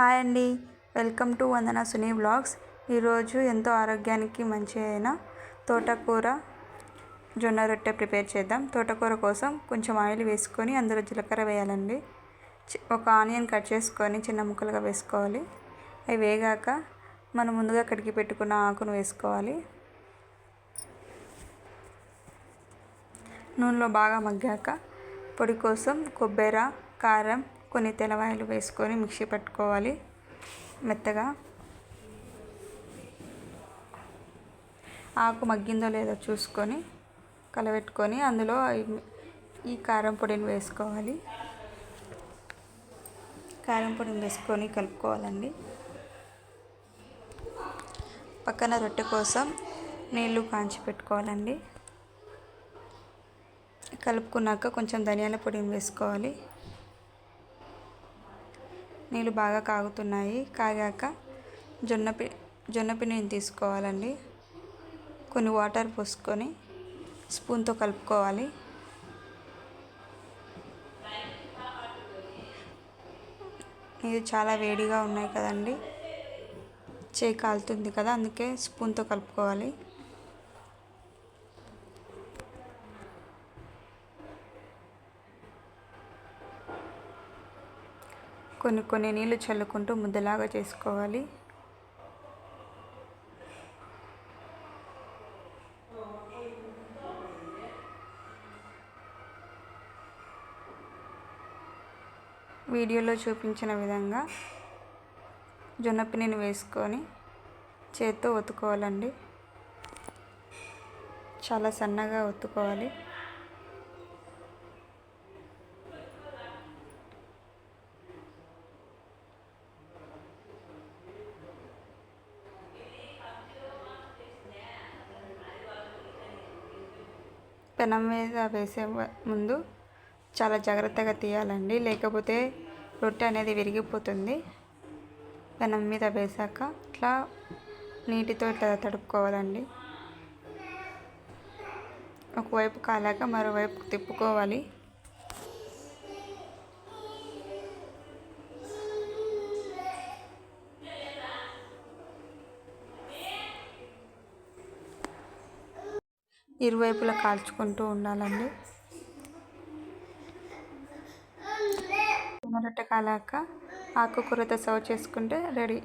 Hi అండి. Welcome to Vandana Suni blogs ఈరోజు ఎంతో ఆరోగ్యానికి మంచి అయిన తోటకూర జొన్న రొట్టె ప్రిపేర్ చేద్దాం. తోటకూర కోసం కొంచెం ఆయిల్ వేసుకొని అందులో జీలకర్ర వేయాలండి. చి- ఒక ఆనియన్ కట్ చేసుకొని చిన్న ముక్కలుగా వేసుకోవాలి. అవి వేగాక మనం ముందుగా కడిగి పెట్టుకున్న ఆకును వేసుకోవాలి. నూనెలో బాగా మగ్గాక పొడి కోసం కొబ్బరి కారం కొన్ని తెలవాయలు వేసుకొని మిక్సీ పట్టుకోవాలి మెత్తగా. ఆకు మగ్గిందో లేదో చూసుకొని కలబెట్టుకొని అందులో ఈ- ఈ కారం పొడిని వేసుకోవాలి. కారం పొడిని వేసుకొని కలుపుకోవాలండి. పక్కన రొట్టె కోసం నీళ్ళు కాంచి పెట్టుకోవాలండి. కలుపుకున్నాక కొంచెం ధనియాల పొడిని వేసుకోవాలి. నీళ్ళు బాగా కాగుతున్నాయి. కాగాక జొన్న పి జొన్న పిండిని తీసుకోవాలండి. కొన్ని వాటర్ పోసుకొని స్పూన్తో కలుపుకోవాలి. ఇది చాలా వేడిగా ఉన్నాయి కదండి. చేయి కాలుతుంది కదా అందుకే స్పూన్తో కలుపుకోవాలి. కొన్ని కొన్ని నీళ్ళు చల్లుకుంటూ ముద్దలాగా చేసుకోవాలి. వీడియోలో చూపించిన విధంగా జొన్న పిండిని వేసుకొని చేత్తో ఒత్తుకోవాలండి. చాలా సన్నగా ఒత్తుకోవాలి. పెనం మీద వేసే ముందు చాలా జాగ్రత్తగా తీయాలండి. లేకపోతే రొట్టె అనేది విరిగిపోతుంది. పెనం మీద వేసాక ఇట్లా నీటితో ఇట్లా తడుపుకోవాలండి. ఒకవైపు కాలాక మరోవైపు తిప్పుకోవాలి. ఇరువైపులా కాల్చుకుంటూ ఉండాలండి. రొట్టె కాలాక ఆకుకూరతో సర్వ్ చేసుకుంటే రెడీ.